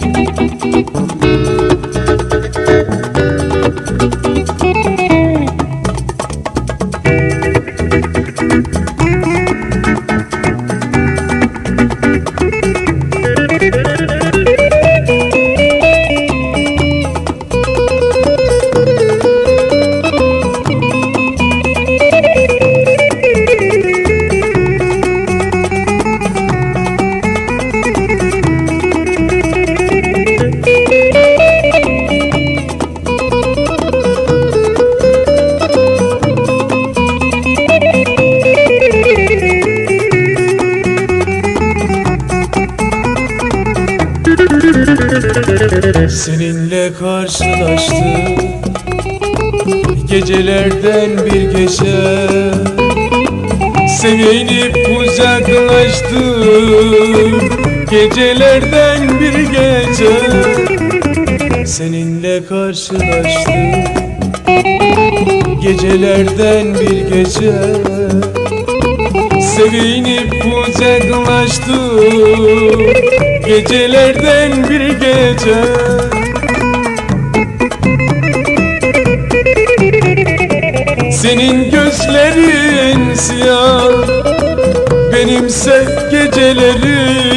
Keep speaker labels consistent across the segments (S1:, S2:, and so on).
S1: thank you Seninle karşılaştık Gecelerden bir gece. Sevinip uzaklaştık Gecelerden bir gece. Seninle karşılaştık Gecelerden bir gece Sevinip uzaklaştık Gecelerden bir gece. Senin gözlerin siyah Benimse gecelerim.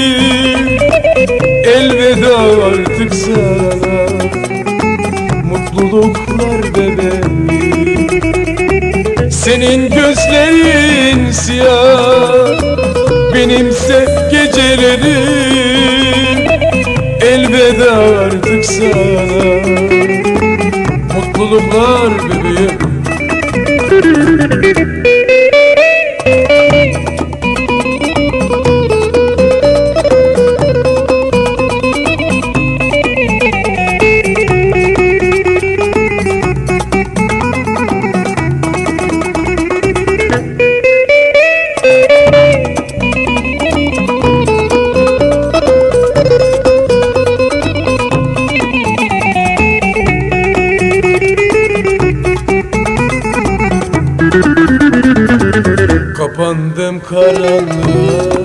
S1: Elveda artık sana. Mutluluklar bebeğim. Senin gözlerin siyah sana Mutluluklar bebeğim Kapandım karanlığa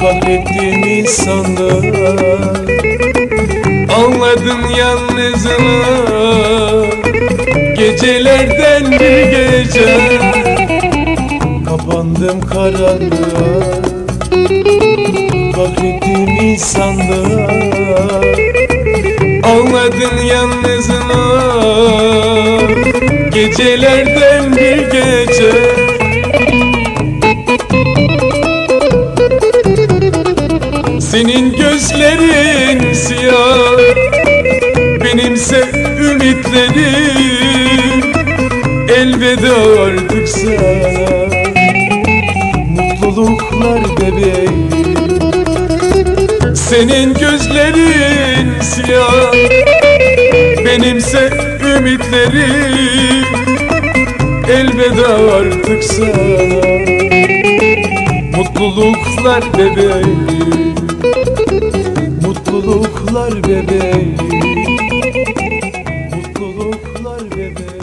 S1: Kahrettiğimi sandım. Anladım yalnızlığı Gecelerden bir gece. Kapandım karanlığa Kahrettiğimi sandım. Anladın yalnızlığı Gecelerden bir gece Senin gözlerin siyah Benimse ümitlerim. Elveda artık sana Mutluluklar bebeğim. Senin gözlerin siyah Benimse ümitlerim. Elveda artık sana Mutluluklar bebeğim. Mutluluklar bebeğim.